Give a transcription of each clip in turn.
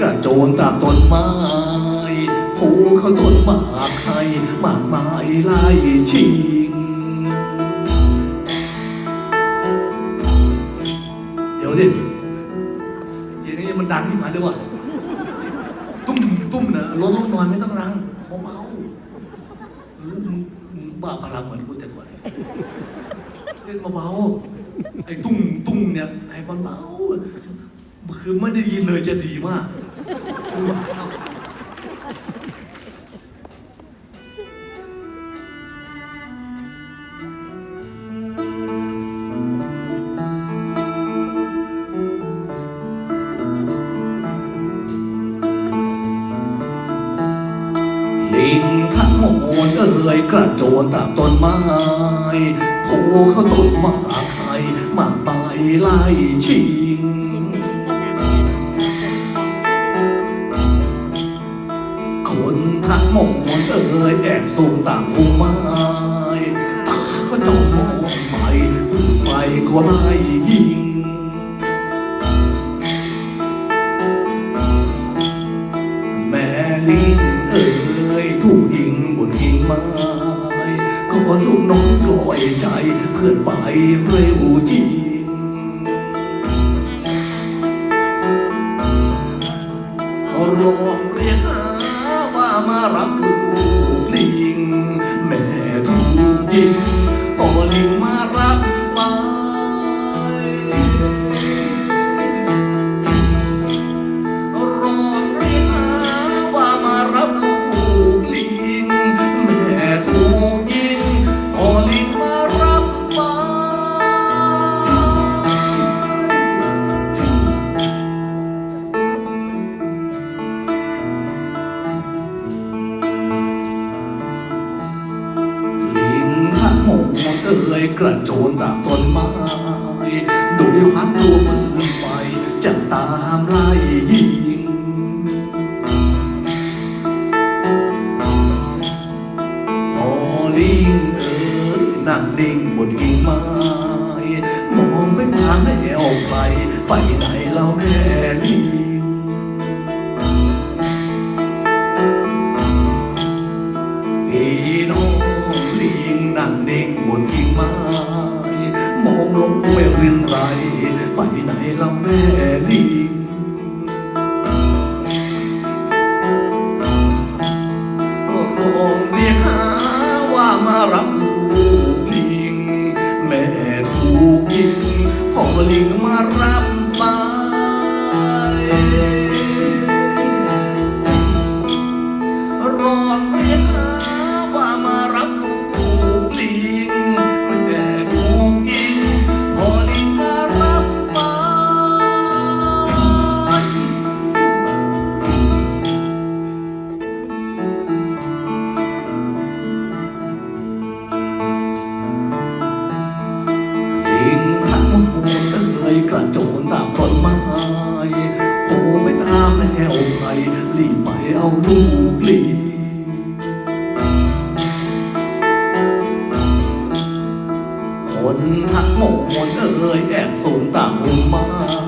กระโจนตามต้นไม้ผูเขาต้นหมากให้มากไม้ไล่ชิง เดี๋ยวดิเสียงนี้มันดังขึ้นมาด้วยวะตุ้มตุ้มเนอะลดลงหน่อยไม่ต้องรังเบาๆเออมึงบ้าพลังเหมือนกูแต่ก่อนเลยเล่นเบาๆไอ้ตุ้งตุ้งเนี่ยไอ้เบาๆคือไม่ได้ยินเลยจะดีมาก เออเอาลิงทั้งหมดเอ่ยกระโจนตามต้นไม้ผูเขาต้นมากให้หมาไปไล่ชิ เอ่ยแอบสูงต่ามพุ่มไม้ตาก็จ้องมองไปปืนไฟก็ไล่ยิงแม่ลิงเอ่ยถูกยิงบนกิ่งไม้ขอลูกน้องกลอยใจเพื่อนไปเร็วจริงร้อง ก ยกระโจนตามต้นไม้ด้วยความกลัวมือไฟจะตามไล่ยิงพอลิงเอ๋ยนั่งดิ่งบนกิ่งไม้ มองไปทางแนวไฟไปไหนเล่าแม่ กระโจนตามต้นไม้โผล่ไปตามแนวไฟรีบไปเอาลูกลีคนทักหมดเอ่ยแอบสูงตามพุ่มไม้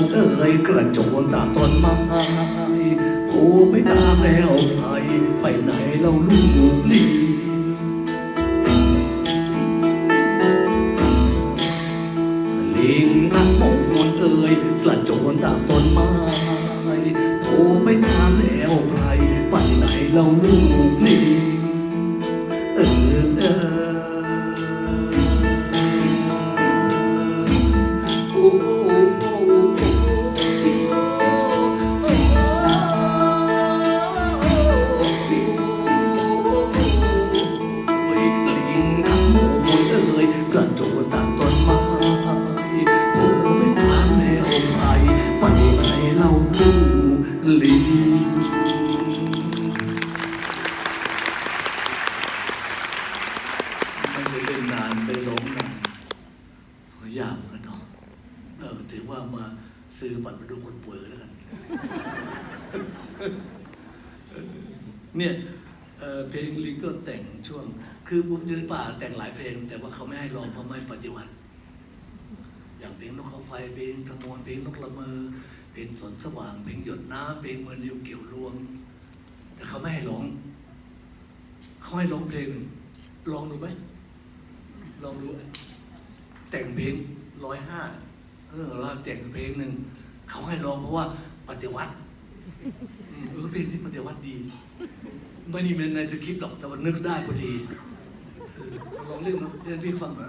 นเอ่ยกระโจนตาต้นไม้โผล่ไปตามแล้วไทยไปไหนเราลูกนี้ลิงนักมนเอ่ยกระโจนตามต้นไม้โผล่ไปตามแล้วไผไปไหนเราลูก เนี่ยเพลงลิงก็แต่งช่วง คือผมอยู่ในป่าแต่งหลายเพลง แต่ว่าเขาไม่ให้ร้องเพราะไม่ปฏิวัติ อย่างเพลงนกเขาไฟเพลงทมวนเพลงนกละเมอเพลงสนสว่างเพลงหยดน้ำเพลงเมือนริวเกี่ยวลวง แต่เขาไม่ให้ร้อง เขาให้ร้องเพลงลองดูไหมลองดู แต่งเพลงร้อยห้าเออเราแต่งเพลงหนึ่งเขาให้ร้องเพราะว่าปฏิวัติ เออเพลงที่ปฏิวัติดี ไม่นี่มันในสคริปต์หรอกแต่ว่านึกได้พอดีเออลองเล่นเนาะเล่นให้พี่ฟังหรอ